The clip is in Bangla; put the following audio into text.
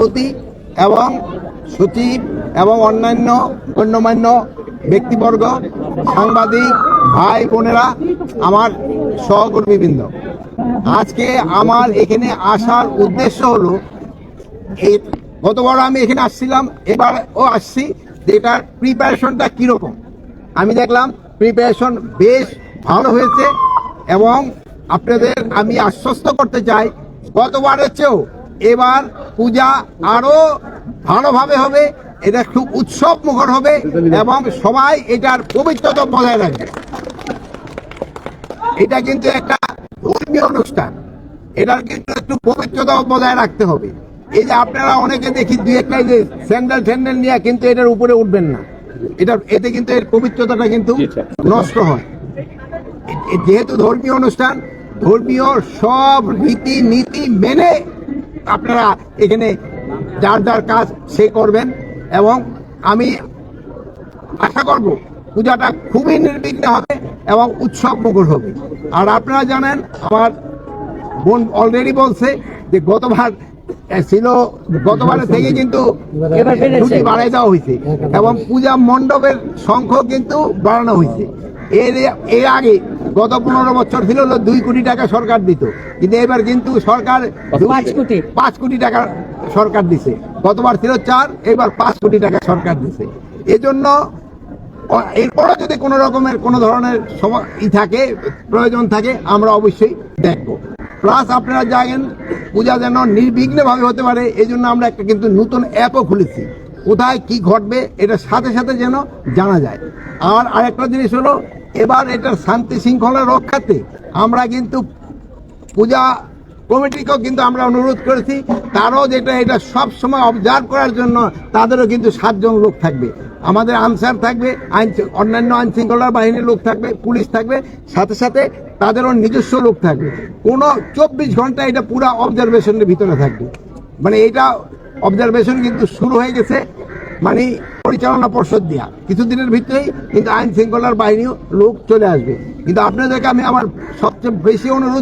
সভাপতি এবং সচিব এবং অন্যান্য গণ্যমান্য ব্যক্তিবর্গ, সাংবাদিক, ভাই বোনেরা, আমার সহকর্মীবৃন্দ। আজকে আমার এখানে আসার উদ্দেশ্য হলো, এই গতবার আমি এখানে আসছিলাম, এবারও আসছি, যে এটার প্রিপারেশনটা কীরকম? আমি দেখলাম প্রিপারেশন বেশ ভালো হয়েছে এবং আপনাদের আমি আশ্বস্ত করতে চাই, গতবারের চেয়েও এবার পূজা আরও ভালোভাবে হবে এটা খুব উৎসব মুখর হবে এবং সবাই এটার পবিত্রতা বজায় রাখবে। এটা কিন্তু একটা ধর্মীয় অনুষ্ঠান। এটার কিন্তু একটু পবিত্রতা বজায় রাখতে হবে। এই যে আপনারা অনেকে দেখি দুই একটা যে স্যান্ডেল ট্যান্ডেল নিয়ে কিন্তু এটার উপরে উঠবেন না। এটা এতে কিন্তু এর পবিত্রতাটা কিন্তু নষ্ট হয়। যেহেতু ধর্মীয় অনুষ্ঠান ধর্মীয় সব রীতি নীতি মেনে আপনারা এখানে যার যার কাজ সে করবেন এবং আমি আশা করব পূজাটা খুবই নির্বিঘ্ন হবে এবং উৎসব মুখর হবে। আর আপনারা জানেন আমার বোন অলরেডি বলছে যে গতবার ছিল গতবারের থেকে কিন্তু ছুটি বাড়াই দেওয়া হয়েছে এবং পূজা মণ্ডপের সংখ্যা কিন্তু বাড়ানো হয়েছে। এর এর আগে গত পনেরো বছর ছিল দুই কোটি টাকা সরকার দিত। কিন্তু এবার কিন্তু সরকার পাঁচ কোটি। পাঁচ কোটি টাকা সরকার দিছে। গতবার ছিল চার এবার পাঁচ কোটি টাকা সরকার দিছে। এজন্য এরপরও যদি কোনো রকমের কোনো ধরনের ই থাকে প্রয়োজন থাকে আমরা অবশ্যই দেখব। প্লাস আপনারা জানেন পূজা যেন নির্বিঘ্নভাবে হতে পারে এই জন্য আমরা একটা কিন্তু নতুন অ্যাপও খুলেছি। কোথায় কি ঘটবে এটা সাথে সাথে যেন জানা যায়। আর আরেকটা জিনিস হলো, এবার এটার শান্তি শৃঙ্খলা রক্ষাতে আমরা কিন্তু পূজা কমিটিকেও কিন্তু আমরা অনুরোধ করেছি, তারও যেটা এটা সব সময় অবজার্ভ করার জন্য তাদেরও কিন্তু সাতজন লোক থাকবে। আমাদের আনসার থাকবে, আইন অন্যান্য আইন শৃঙ্খলা বাহিনীর লোক থাকবে, পুলিশ থাকবে, সাথে সাথে তাদেরও নিজস্ব লোক থাকবে। কোনো চব্বিশ ঘণ্টা এটা পুরো অবজারভেশনের ভিতরে থাকবে। মানে এটা অবজারভেশন কিন্তু শুরু হয়ে গেছে মানে পরিচালনা পর্ষদ দেওয়া কিছুদিনের ভিতরেই কিন্তু আইন শৃঙ্খলার বাহিনীও লোক চলে আসবে। কিন্তু আপনাদেরকে আমি আমার সবচেয়ে বেশি অনুরোধ